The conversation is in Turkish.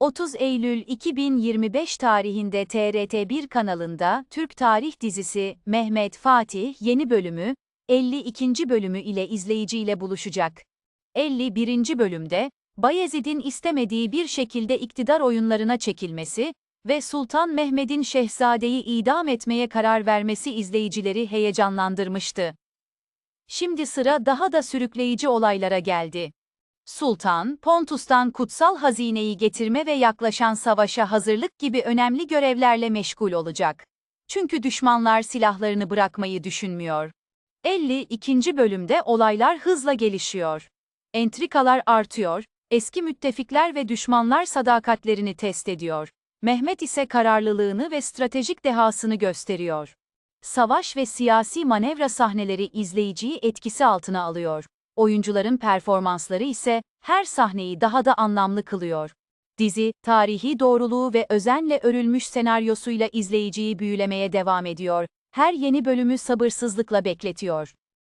30 Eylül 2025 tarihinde TRT1 kanalında Türk Tarih dizisi Mehmet Fatih yeni bölümü 52. bölümü ile izleyiciyle buluşacak. 51. bölümde Bayezid'in istemediği bir şekilde iktidar oyunlarına çekilmesi ve Sultan Mehmed'in şehzadeyi idam etmeye karar vermesi izleyicileri heyecanlandırmıştı. Şimdi sıra daha da sürükleyici olaylara geldi. Sultan, Pontus'tan kutsal hazineyi getirme ve yaklaşan savaşa hazırlık gibi önemli görevlerle meşgul olacak. Çünkü düşmanlar silahlarını bırakmayı düşünmüyor. 52. bölümde olaylar hızla gelişiyor. Entrikalar artıyor, eski müttefikler ve düşmanlar sadakatlerini test ediyor. Mehmet ise kararlılığını ve stratejik dehasını gösteriyor. Savaş ve siyasi manevra sahneleri izleyiciyi etkisi altına alıyor. Oyuncuların performansları ise her sahneyi daha da anlamlı kılıyor. Dizi, tarihi doğruluğu ve özenle örülmüş senaryosuyla izleyiciyi büyülemeye devam ediyor. Her yeni bölümü sabırsızlıkla bekletiyor.